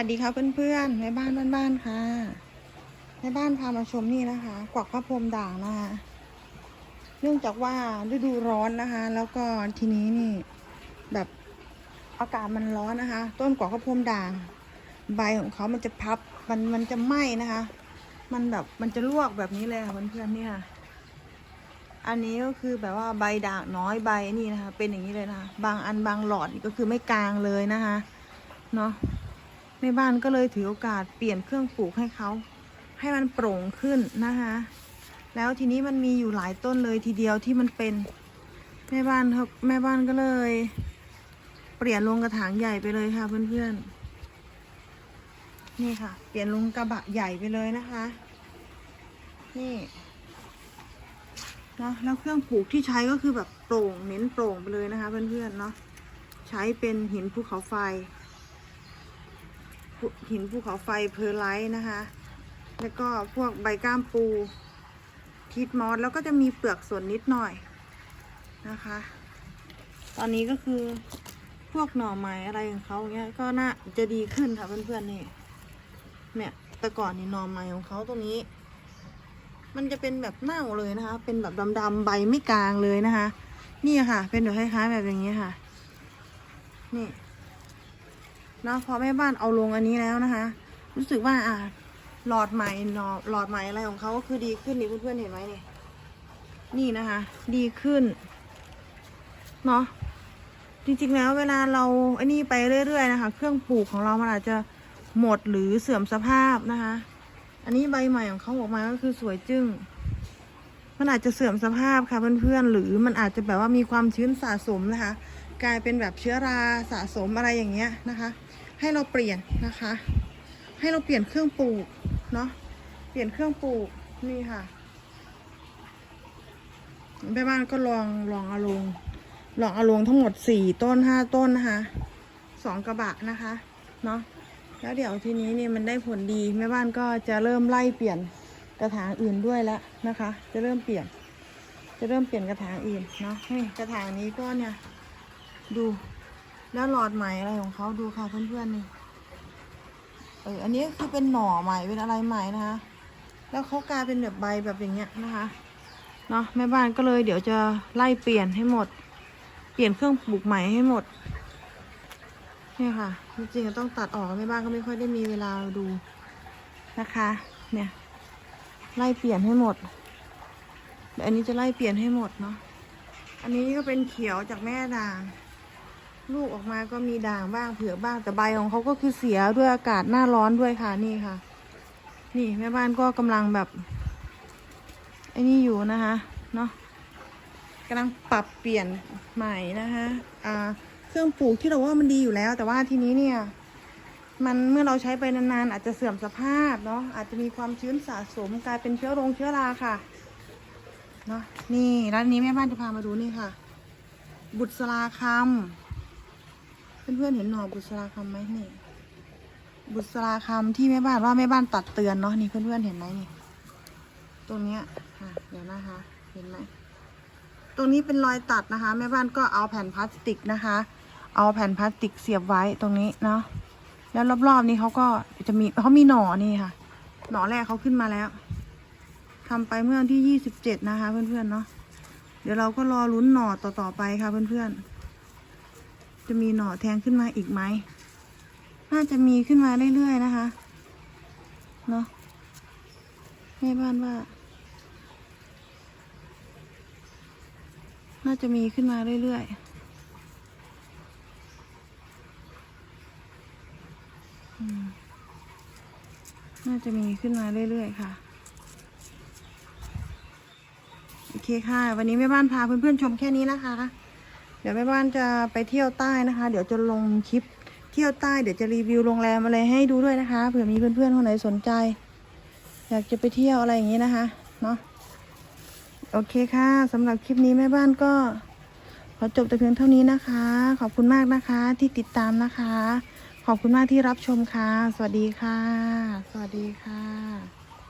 วัสดีค่ะเพื่อนๆแม่บ้านบ้านๆค่ะแม่บ้านพามาชมนี่นะคะ กวักพระพรหมด่างนะคะเนื่องจากว่าฤดูร้อนนะคะ แล้วก็ทีนี้นี่ แบบอากาศมันร้อนนะคะ ต้นกวักพระพรหมด่าง ใบของเขามันจะพับมันมันจะไหม้นะคะ มันแบบมันจะลวกแบบนี้เลยค่ะเพื่อนๆเนี่ยอันนี้ก็คือแบบว่าใบด่างน้อยใบนี่นะคะ เป็นอย่างนี้เลยนะคะ บางอันบางหลอดก็คือไม่กลางเลยนะคะ เนาะ แม่บ้านก็เลยถือโอกาสเปลี่ยนเครื่องปลูกให้เขาให้มันโปร่งขึ้นนะคะแล้วทีนี้มันมีอยู่หลายต้นเลยทีเดียวที่มันเป็นแม่บ้านเขาแม่บ้านก็เลย เปลี่ยนลงกระถางใหญ่ไปเลยค่ะเพื่อนๆนี่ค่ะ เปลี่ยนลงกระบะใหญ่ไปเลยนะคะนี่เนาะแล้วเครื่องปลูกที่ใช้ก็คือแบบโปร่งเน้นโปร่งไปเลยนะคะ เพื่อนๆเนาะใช้เป็นหินภูเขาไฟ หินภูเขาไฟเพอร์ไลท์นะคะ แล้วก็พวกใบก้ามปูพีทมอสแล้วก็จะมีเปลือกส่วนนิดหน่อยนะคะ ตอนนี้ก็คือพวกหน่อไม้อะไรของเขาเนี้ยก็น่าจะดีขึ้นค่ะเพื่อนๆนี่เนี่ยแต่ก่อนนี่หน่อไม้ของเขาตรงนี้ มันจะเป็นแบบเน่าเลยนะคะ เป็นแบบดำๆใบไม่กลางเลยนะคะ นี่ค่ะ เป็นแบบคล้ายๆแบบอย่างนี้ค่ะ นี่ เนาะพอแม่บ้านเอาลงอันนี้แล้วนะคะ รู้สึกว่าอ่าหลอดใหม่หนอหลอดใหม่อะไรของเขาก็คือดีขึ้นนี่เพื่อนๆเห็นไหมนี่นี่นะคะ ดีขึ้นเนาะจริงๆแล้วเวลาเราไอ้นี่ไปเรื่อยๆนะคะ เครื่องปลูกของเรามันอาจจะหมดหรือเสื่อมสภาพนะคะ อันนี้ใบใหม่ของเขาออกมาก็คือสวยจึ้งมันอาจจะเสื่อมสภาพค่ะเพื่อนๆหรือมันอาจจะแบบว่ามีความชื้นสะสมนะคะ กลายเป็นแบบเชื้อราสะสมอะไรอย่างเงี้ยนะคะ ให้เราเปลี่ยนนะคะ ให้เราเปลี่ยนเครื่องปลูกเนาะเปลี่ยนเครื่องปลูกนี่ค่ะแม่บ้านก็ลองลองเอาลงลองเอาลงทั้งหมดสี่ต้นห้าต้นนะคะสองกระบะนะคะเนาะแล้วเดี๋ยวทีนี้เนี่ยมันได้ผลดีแม่บ้านก็จะเริ่มไล่เปลี่ยนกระถางอื่นด้วยแล้วนะคะ จะเริ่มเปลี่ยน จะเริ่มเปลี่ยนกระถางอื่นเนาะนี่กระถางนี้ก็เนี่ย ดู แล้วหลอดใหม่อะไรของเขาดูค่ะเพื่อนๆนี่ เออ อันนี้คือเป็นหน่อใหม่เป็นอะไรใหม่นะคะ แล้วเขากลายเป็นแบบใบแบบอย่างเงี้ยนะคะ เนาะแม่บ้านก็เลยเดี๋ยวจะไล่เปลี่ยนให้หมด เปลี่ยนเครื่องปลูกใหม่ให้หมด เนี่ยค่ะ จริงๆต้องตัดออกแม่บ้านก็ไม่ค่อยได้มีเวลาดูนะคะ เนี่ย ไล่เปลี่ยนให้หมดเดี๋ยวอันนี้จะไล่เปลี่ยนให้หมดเนาะ อันนี้ก็เป็นเขียวจากแม่ด่าง ลูกออกมาก็มีด่างบ้างเผือกบ้างแต่ใบของเขาก็คือเสียด้วยอากาศหน้าร้อนด้วยค่ะนี่ค่ะ นี่แม่บ้านก็กำลังแบบไอ้นี่อยู่นะคะเนาะกำลังปรับเปลี่ยนใหม่นะคะอ่าเครื่องปลูกที่เราว่ามันดีอยู่แล้ว แต่ว่าทีนี้เนี่ยมันเมื่อเราใช้ไปนานๆ อาจจะเสื่อมสภาพเนาะอาจจะมีความชื้นสะสมกลายเป็นเชื้อโรงเชื้อราค่ะเนาะนี่ร้านนี้แม่บ้านจะพามาดูนี่ค่ะ บุตรสลาคำ เพื่อนๆเห็นหน่อบุษราคำไหมนี่ บุษราคำที่แม่บ้านว่าแม่บ้านตัดเตือนเนาะนี่เพื่อนๆเห็นไหมนี่ ตรงเนี้ยค่ะ เดี๋ยวนะคะ เห็นไหมตรงนี้เป็นรอยตัดนะคะ แม่บ้านก็เอาแผ่นพลาสติกนะคะ เอาแผ่นพลาสติกเสียบไว้ตรงนี้เนาะแล้วรอบๆนี้เขาก็จะมีเขามีหน่อนี่ค่ะ หน่อแรกเขาขึ้นมาแล้วทำไปเมื่อวันที่ยี่สิบเจ็ดนะคะ เพื่อนๆเนาะเดี๋ยวเราก็รอลุ้นหน่อต่อๆไปค่ะเพื่อนๆ จะมีหน่อแทงขึ้นมาอีกไหม น่าจะมีขึ้นมาเรื่อยๆนะคะ เนาะแม่บ้านว่า น่าจะมีขึ้นมาเรื่อยๆน่าจะมีขึ้นมาเรื่อยๆค่ะ โอเคค่ะ วันนี้แม่บ้านพาเพื่อนๆชมแค่นี้นะคะ ดี๋ยวแม่บ้านจะไปเที่ยวใต้นะคะ เดี๋ยวจะลงคลิปเที่ยวใต้เดี๋ยวจะรีวิวโรงแรมอะไรให้ดูด้วยนะคะเผื่อมีเพื่อนๆคนไหนสนใจ อยากจะไปเที่ยวอะไรอย่างนี้นะคะเนาะโอเคค่ะสำหรับคลิปนี้แม่บ้านก็ขอจบแต่เพียงเท่านี้นะคะ ขอบคุณมากนะคะที่ติดตามนะคะ ขอบคุณมากที่รับชมค่ะ สวัสดีค่ะ สวัสดีค่ะ